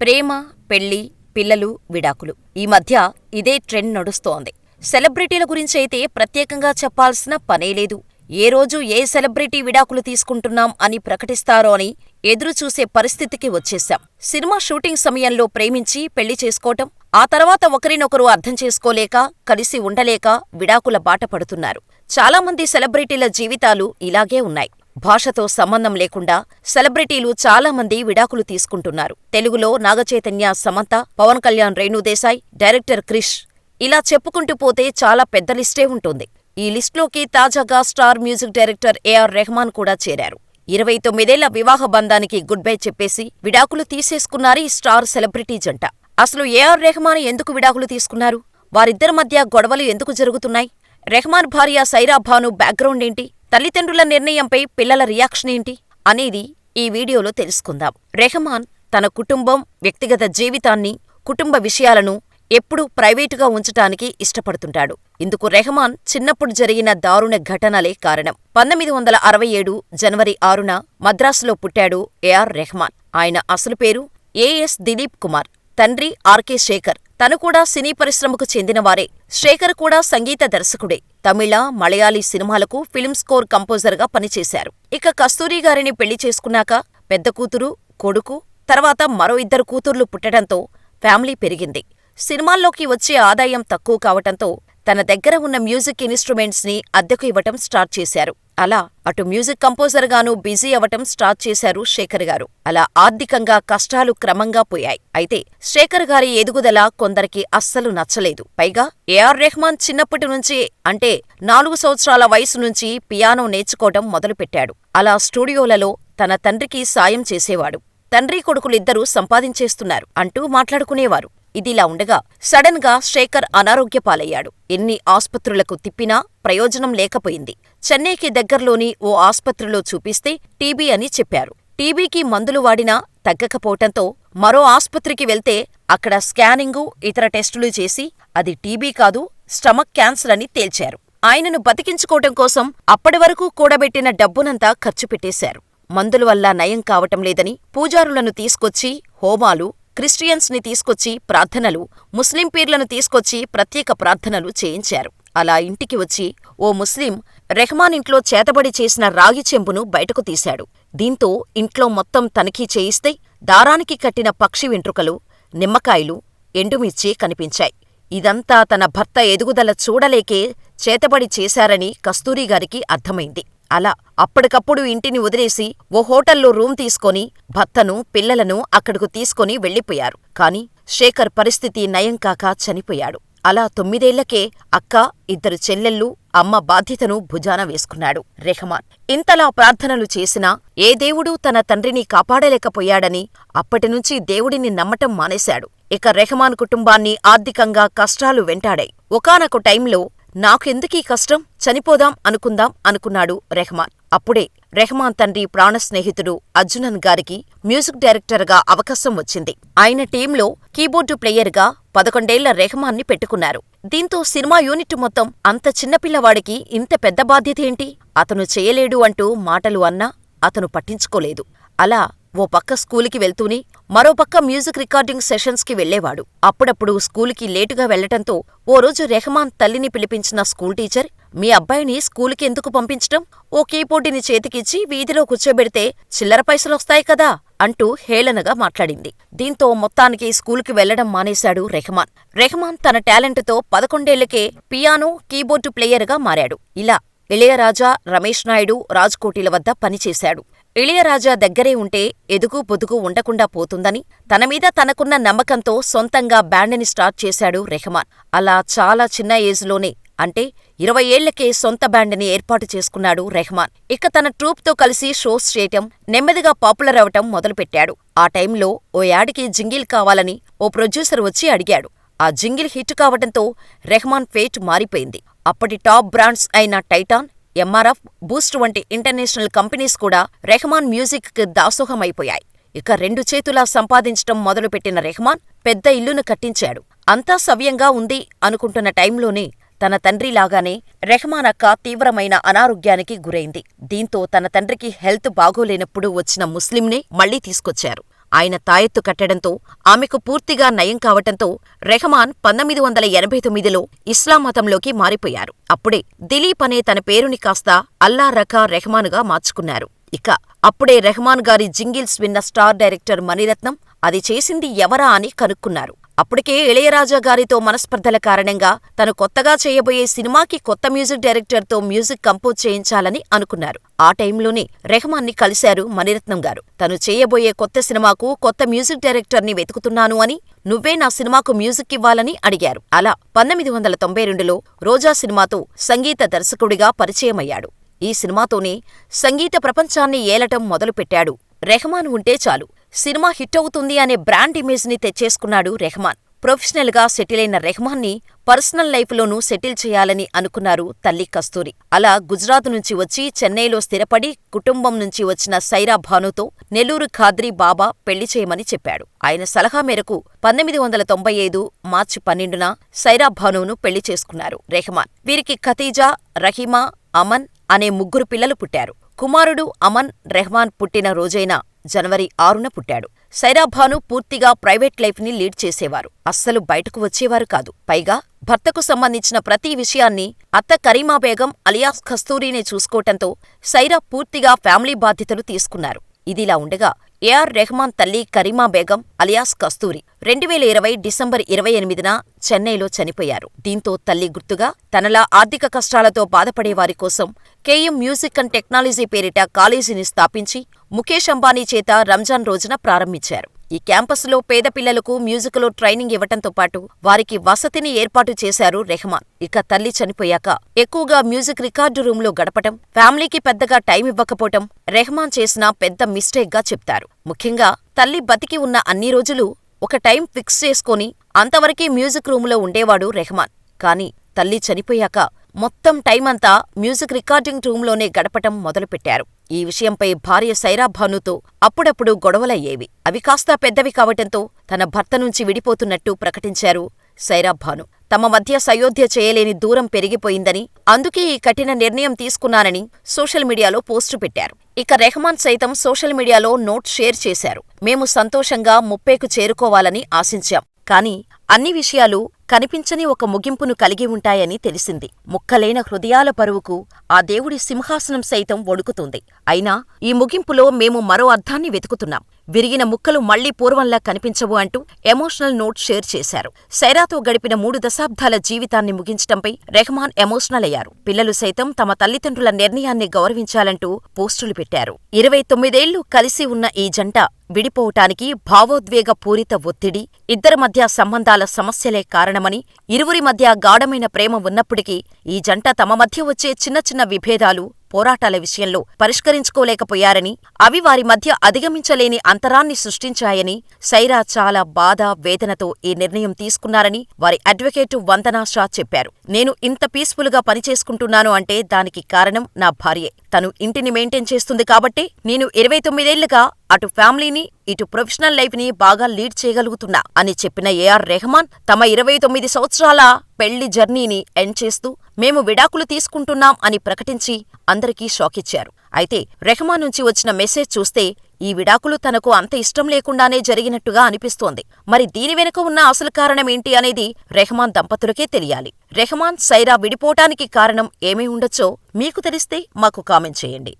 ప్రేమ, పెళ్ళి, పిల్లలు, విడాకులు ఈ మధ్య ఇదే ట్రెండ్ నడుస్తోంది. సెలబ్రిటీల గురించైతే ప్రత్యేకంగా చెప్పాల్సిన పనేలేదు. ఏ రోజు ఏ సెలబ్రిటీ విడాకులు తీసుకుంటున్నాం అని ప్రకటిస్తారో అని ఎదురుచూసే పరిస్థితికి వచ్చేశాం. సినిమా షూటింగ్ సమయంలో ప్రేమించి పెళ్ళి చేసుకోవటం, ఆ తర్వాత ఒకరినొకరు అర్థం చేసుకోలేక, కలిసి ఉండలేక విడాకుల బాట పడుతున్నారు. చాలామంది సెలబ్రిటీల జీవితాలు ఇలాగే ఉన్నాయి. భాషతో సంబంధం లేకుండా సెలబ్రిటీలు చాలామంది విడాకులు తీసుకుంటున్నారు. తెలుగులో నాగచైతన్య సమంత, పవన్ కళ్యాణ్ రేణుదేశాయ్, డైరెక్టర్ క్రిష్ ఇలా చెప్పుకుంటూ పోతే చాలా పెద్ద లిస్టే ఉంటుంది. ఈ లిస్టులోకి తాజాగా star music director A R Rahman కూడా చేరారు. ఇరవై తొమ్మిదేళ్ళ వివాహ బంధానికి గుడ్ బై చెప్పేసి విడాకులు తీసేసుకున్నారీ స్టార్ సెలబ్రిటీ జంట. అసలు ఏఆర్ రెహమాన్ ఎందుకు విడాకులు తీసుకున్నారు? వారిద్దరి మధ్య గొడవలు ఎందుకు జరుగుతున్నాయి? రెహమాన్ భార్య సైరా భాను బ్యాక్గ్రౌండ్ ఏంటి? తల్లిదండ్రుల నిర్ణయంపై పిల్లల రియాక్షన్ ఏంటి? అనేది ఈ వీడియోలో తెలుసుకుందాం. రెహమాన్ తన కుటుంబం, వ్యక్తిగత జీవితాన్ని, కుటుంబ విషయాలను ఎప్పుడూ ప్రైవేటుగా ఉంచటానికి ఇష్టపడుతుంటాడు. ఇందుకు రెహమాన్ చిన్నప్పుడు జరిగిన దారుణ ఘటనలే కారణం. పంతొమ్మిది వందల అరవై ఏడు జనవరి ఆరున మద్రాసులో పుట్టాడు ఏఆర్ రెహమాన్. ఆయన అసలు పేరు ఏఎస్ దిలీప్ కుమార్. తండ్రి ఆర్కే శేఖర్. తను కూడా సినీ పరిశ్రమకు చెందినవారే. శేఖర్ కూడా సంగీత దర్శకుడే. తమిళ, మలయాళీ సినిమాలకు ఫిల్మ్ స్కోర్ కంపోజర్గా పనిచేశారు. ఇక కస్తూరి గారిని పెళ్ళి చేసుకున్నాక పెద్ద కూతురు, కొడుకు, తర్వాత మరో ఇద్దరు కూతుర్లు పుట్టడంతో ఫ్యామిలీ పెరిగింది. సినిమాల్లోకి వచ్చే ఆదాయం తక్కువ కావటంతో తన దగ్గర ఉన్న మ్యూజిక్ ఇన్స్ట్రుమెంట్స్ని అద్దెకు ఇవ్వటం స్టార్ట్ చేశారు. అలా అటు మ్యూజిక్ కంపోజర్ గానూ బిజీ అవటం స్టార్ట్ చేశారు శేఖర్ గారు. అలా ఆర్థికంగా కష్టాలు క్రమంగా పోయాయి. అయితే శేఖర్ గారి ఎదుగుదల కొందరికి అస్సలు నచ్చలేదు. పైగా ఏఆర్ రెహమాన్ చిన్నప్పటి నుంచి అంటే నాలుగు సంవత్సరాల వయసు నుంచి పియానో నేర్చుకోవటం మొదలుపెట్టాడు. అలా స్టూడియోలలో తన తండ్రికి సాయం చేసేవాడు. తండ్రీ కొడుకులిద్దరూ సంపాదించేస్తున్నారు అంటూ మాట్లాడుకునేవారు. ఇదిలా ఉండగా సడన్గా శేఖర్ అనారోగ్య పాలయ్యాడు. ఎన్ని ఆస్పత్రులకు తిప్పినా ప్రయోజనం లేకపోయింది. చెన్నైకి దగ్గర్లోని ఓ ఆస్పత్రిలో చూపిస్తే టీబీ అని చెప్పారు. టీబీకి మందులు వాడినా తగ్గకపోవటంతో మరో ఆస్పత్రికి వెళ్తే అక్కడ స్కానింగు, ఇతర టెస్టులు చేసి అది టీబీ కాదు స్టమక్ క్యాన్సర్ అని తేల్చారు. ఆయనను బతికించుకోవటం కోసం అప్పటివరకు కూడబెట్టిన డబ్బునంతా ఖర్చు పెట్టేశారు. మందుల వల్ల నయం కావటం లేదని పూజారులను తీసుకొచ్చి హోమాలు, క్రిస్టియన్స్ని తీసుకొచ్చి ప్రార్థనలు, ముస్లిం పీర్లను తీసుకొచ్చి ప్రత్యేక ప్రార్థనలు చేయించారు. అలా ఇంటికి వచ్చి ఓ ముస్లిం రెహమాన్ ఇంట్లో చేతబడి చేసిన రాగి చెంబును బయటకు తీశాడు. దీంతో ఇంట్లో మొత్తం తనిఖీ చేయిస్తే దారానికి కట్టిన పక్షి వెంట్రుకలు, నిమ్మకాయలు, ఎండుమిర్చి కనిపించాయి. ఇదంతా తన భర్త ఎదుగుదల చూడలేకే చేతబడి చేశారని కస్తూరిగారికి అర్థమైంది. అలా అప్పటికప్పుడు ఇంటిని వదిలేసి ఓ హోటల్లో రూమ్ తీసుకొని భర్తను, పిల్లలను అక్కడకు తీసుకొని వెళ్ళిపోయారు. కాని శేఖర్ పరిస్థితి నయం కాక చనిపోయాడు. అలా తొమ్మిదేళ్ళకే అక్క, ఇద్దరు చెల్లెళ్ళు, అమ్మ బాధ్యతను భుజాన వేసుకున్నాడు రెహమాన్. ఇంతలా ప్రార్థనలు చేసినా ఏ దేవుడూ తన తండ్రిని కాపాడలేకపోయాడని అప్పటినుంచి దేవుడిని నమ్మటం మానేశాడు. ఇక రెహమాన్ కుటుంబాన్ని ఆర్థికంగా కష్టాలు వెంటాడాయి. ఒకానొక టైంలో నాకెందుకీ కష్టం చనిపోదాం అనుకుందాం అనుకున్నాడు రెహమాన్. అప్పుడే రెహమాన్ తండ్రి ప్రాణ స్నేహితుడు అర్జునన్ గారికి మ్యూజిక్ డైరెక్టర్గా అవకాశం వచ్చింది. ఆయన టీంలో కీబోర్డు ప్లేయర్గా పదకొండేళ్ళ రెహమాన్ని పెట్టుకున్నారు. దీంతో సినిమా యూనిట్ మొత్తం అంత చిన్నపిల్లవాడికి ఇంత పెద్ద బాధ్యతేంటి? అతను చేయలేడు అంటూ మాటలు అన్నా అతను పట్టించుకోలేదు. అలా ఓ పక్క స్కూలుకి వెళ్తూనే మరోపక్క మ్యూజిక్ రికార్డింగ్ సెషన్స్కి వెళ్ళేవాడు. అప్పుడప్పుడు స్కూలుకి లేటుగా వెళ్ళటంతో ఓ రోజు రెహమాన్ తల్లిని పిలిపించిన స్కూల్ టీచర్ మీ అబ్బాయిని స్కూలుకి ఎందుకు పంపించటం? ఓ కీబోర్డుని చేతికిచ్చి వీధిలో కూర్చోబెడితే చిల్లర పైసలొస్తాయి కదా అంటూ హేళనగా మాట్లాడింది. దీంతో మొత్తానికి స్కూలుకి వెళ్ళడం మానేశాడు రెహమాన్. రెహమాన్ తన టాలెంటుతో పదకొండేళ్ళకే పియానో, కీబోర్డు ప్లేయర్గా మారాడు. ఇలా ఇళయరాజా, రమేష్ నాయుడు, రాజ్కోటిల వద్ద పనిచేశాడు. ఇళయరాజా దగ్గరే ఉంటే ఎదుగు పొదుగు ఉండకుండా పోతుందని తనమీద తనకున్న నమ్మకంతో సొంతంగా బ్యాండ్ని స్టార్ట్ చేశాడు రెహమాన్. అలా చాలా చిన్న ఏజ్లోనే అంటే ఇరవై ఏళ్ళకే సొంత బ్యాండుని ఏర్పాటు చేసుకున్నాడు రెహమాన్. ఇక తన ట్రూప్తో కలిసి షోస్ చేయటం, నెమ్మదిగా పాపులర్ అవటం మొదలుపెట్టాడు. ఆ టైంలో ఓ యాడికి జింగిల్ కావాలని ఓ ప్రొడ్యూసర్ వచ్చి అడిగాడు. ఆ జింగిల్ హిట్ కావటంతో రెహమాన్ ఫేట్ మారిపోయింది. అప్పటి టాప్ బ్రాండ్స్ అయిన టైటాన్, ఎంఆర్ఎఫ్, బూస్ట్ వంటి ఇంటర్నేషనల్ కంపెనీస్ కూడా రెహమాన్ మ్యూజిక్కి దాసోహమైపోయాయి. ఇక రెండు చేతులా సంపాదించటం మొదలుపెట్టిన రెహమాన్ పెద్ద ఇల్లును కట్టించాడు. అంతా సవ్యంగా ఉంది అనుకుంటున్న టైంలోనే తన తండ్రిలాగానే రెహమాన్ అక్క తీవ్రమైన అనారోగ్యానికి గురైంది. దీంతో తన తండ్రికి హెల్త్ బాగోలేనప్పుడు వచ్చిన ముస్లింనే మళ్ళీ తీసుకొచ్చారు. ఆయన తాయెత్తు కట్టడంతో ఆమెకు పూర్తిగా నయం కావటంతో రెహమాన్ పంతొమ్మిది వందల ఎనభై తొమ్మిదిలో ఇస్లాం మతంలోకి మారిపోయారు. అప్పుడే దిలీప్ అనే తన పేరుని కాస్త అల్లా రఖా రెహమానుగా మార్చుకున్నారు. ఇక అప్పుడే రెహమాన్ గారి జింగిల్స్ విన్న స్టార్ డైరెక్టర్ మణిరత్నం అది చేసింది ఎవరా అని కనుక్కున్నారు. అప్పటికే ఇళయరాజా గారితో మనస్పర్ధల కారణంగా తను కొత్తగా చేయబోయే సినిమాకి కొత్త మ్యూజిక్ డైరెక్టర్తో మ్యూజిక్ కంపోజ్ చేయించాలని అనుకున్నారు. ఆ టైంలోనే రెహమాన్ని కలిశారు మణిరత్నం గారు. తను చేయబోయే కొత్త సినిమాకు కొత్త మ్యూజిక్ డైరెక్టర్ని వెతుకుతున్నాను అని, నువ్వే నా సినిమాకు మ్యూజిక్ ఇవ్వాలని అడిగారు. అలా పంతొమ్మిది వందల తొంభై రెండులో రోజా సినిమాతో సంగీత దర్శకుడిగా పరిచయమయ్యాడు. ఈ సినిమాతోనే సంగీత ప్రపంచాన్ని ఏలటం మొదలుపెట్టాడు. రెహమాన్ ఉంటే చాలు సినిమా హిట్టవుతుంది అనే బ్రాండ్ ఇమేజ్ని తెచ్చేసుకున్నాడు రెహమాన్. ప్రొఫెషనల్గా సెటిలైన రెహమాన్ని పర్సనల్ లైఫ్లోనూ సెటిల్ చేయాలని అనుకున్నారు తల్లి కస్తూరి. అలా గుజరాత్ నుంచి వచ్చి చెన్నైలో స్థిరపడి కుటుంబం నుంచి వచ్చిన సైరా భానుతో నెల్లూరు ఖాద్రీ బాబా పెళ్ళి చేయమని చెప్పాడు. ఆయన సలహా మేరకు పంతొమ్మిది వందల తొంభై ఐదు మార్చి పన్నెండున సైరా భానును పెళ్ళి చేసుకున్నారు రెహమాన్. వీరికి ఖతీజా, రహీమా, అమన్ అనే ముగ్గురు పిల్లలు పుట్టారు. కుమారుడు అమన్ రెహమాన్ పుట్టిన రోజైన జనవరి ఆరున పుట్టాడు. సైరాభాను పూర్తిగా ప్రైవేట్ లైఫ్ని లీడ్ చేసేవారు. అస్సలు బయటకు వచ్చేవారు కాదు. పైగా భర్తకు సంబంధించిన ప్రతి విషయాన్ని అత్త కరీమా బేగం అలియాస్ కస్తూరీనే చూసుకోవటంతో సైరా పూర్తిగా ఫ్యామిలీ బాధ్యతలు తీసుకున్నారు. ఇదిలా ఉండగా ఏఆర్ రెహమాన్ తల్లి కరీమా బేగం అలియాస్ కస్తూరి రెండు వేల ఇరవై డిసెంబర్ ఇరవై ఎనిమిదిన చెన్నైలో చనిపోయారు. దీంతో తల్లి గుర్తుగా తనలా ఆర్థిక కష్టాలతో బాధపడేవారి కోసం కేఎం మ్యూజిక్ అండ్ టెక్నాలజీ పేరిట కాలేజీని స్థాపించి ముఖేష్ అంబానీ చేత రంజాన్ రోజున ప్రారంభించారు. ఈ క్యాంపస్లో పేద పిల్లలకు మ్యూజిక్లో ట్రైనింగ్ ఇవ్వటంతో పాటు వారికి వసతిని ఏర్పాటు చేశారు రెహమాన్. ఇక తల్లి చనిపోయాక ఎక్కువగా మ్యూజిక్ రికార్డు రూంలో గడపటం, ఫ్యామిలీకి పెద్దగా టైం ఇవ్వకపోవటం రెహమాన్ చేసిన పెద్ద మిస్టేక్గా చెప్తారు. ముఖ్యంగా తల్లి బతికి ఉన్న అన్ని రోజులు ఒక టైం ఫిక్స్ చేసుకొని అంతవరకే మ్యూజిక్ రూములో ఉండేవాడు రెహమాన్. కానీ తల్లి చనిపోయాక మొత్తం టైం అంతా మ్యూజిక్ రికార్డింగ్ రూంలోనే గడపటం మొదలుపెట్టారు. ఈ విషయంపై భార్య సైరా భానుతో అప్పుడప్పుడు గొడవలయ్యేవి. అవి కాస్త పెద్దవి కావటంతో తన భర్త నుంచి విడిపోతున్నట్టు ప్రకటించారు సైరా భాను. తమ మధ్య సయోధ్య చేయలేని దూరం పెరిగిపోయిందని, అందుకే ఈ కఠిన నిర్ణయం తీసుకున్నానని సోషల్ మీడియాలో పోస్టు పెట్టారు. ఇక రెహమాన్ సైతం సోషల్ మీడియాలో నోట్ షేర్ చేశారు. మేము సంతోషంగా ముప్పేకు చేరుకోవాలని ఆశించాం. కానీ అన్ని విషయాలు కనిపించని ఒక ముగింపును కలిగి ఉంటాయని తెలిసింది. ముక్కలైన హృదయాల పరువుకు ఆ దేవుడి సింహాసనం సైతం వణుకుతుంది. అయినా ఈ ముగింపులో మేము మరో అర్థాన్ని వెతుకుతున్నాం. విరిగిన ముక్కలు మళ్ళీ పూర్వంలా కనిపించవు అంటూ ఎమోషనల్ నోట్ షేర్ చేశారు. సైరాతో గడిపిన మూడు దశాబ్దాల జీవితాన్ని ముగించటంపై రెహమాన్ ఎమోషనల్ అయ్యారు. పిల్లలు సైతం తమ తల్లిదండ్రుల నిర్ణయాన్ని గౌరవించాలంటూ పోస్టులు పెట్టారు. ఇరవై తొమ్మిదేళ్ళు కలిసి ఉన్న ఈ జంట విడిపోవటానికి భావోద్వేగ పూరిత ఒత్తిడి, ఇద్దరి మధ్య సంబంధాల సమస్యలే కారణమని, ఇరువురి మధ్య గాఢమైన ప్రేమ ఉన్నప్పటికీ ఈ జంట తమ మధ్య వచ్చే చిన్న చిన్న విభేదాలు, పోరాటాల విషయంలో పరిష్కరించుకోలేకపోయారని, అవి వారి మధ్య అధిగమించలేని అంతరాన్ని సృష్టించాయని సైరా చాలా బాధ, వేదనతో ఈ నిర్ణయం తీసుకున్నారని వారి అడ్వకేటు వందనా షా చెప్పారు. నేను ఇంత పీస్ఫుల్గా పనిచేసుకుంటున్నాను అంటే దానికి కారణం నా భార్యే. తను ఇంటిని మెయింటైన్ చేస్తుంది కాబట్టే నేను ఇరవై తొమ్మిదేళ్ళుగా అటు ఫ్యామిలీని, ఇటు ప్రొఫెషనల్ లైఫ్ని బాగా లీడ్ చేయగలుగుతున్నా అని చెప్పిన ఏఆర్ రెహమాన్ తమ ఇరవై తొమ్మిది సంవత్సరాల పెళ్ళి జర్నీని ఎండ్ చేస్తూ మేము విడాకులు తీసుకుంటున్నాం అని ప్రకటించి అందరికీ షాకిచ్చారు. అయితే రెహమాన్ నుంచి వచ్చిన మెసేజ్ చూస్తే ఈ విడాకులు తనకు అంత ఇష్టం లేకుండానే జరిగినట్టుగా అనిపిస్తోంది. మరి దీని వెనుక ఉన్న అసలు కారణమేంటి అనేది రెహమాన్ దంపతులకే తెలియాలి. రెహమాన్, సైరా విడిపోవటానికి కారణం ఏమీ ఉండొచ్చో మీకు తెలిస్తే మాకు కామెంట్ చేయండి.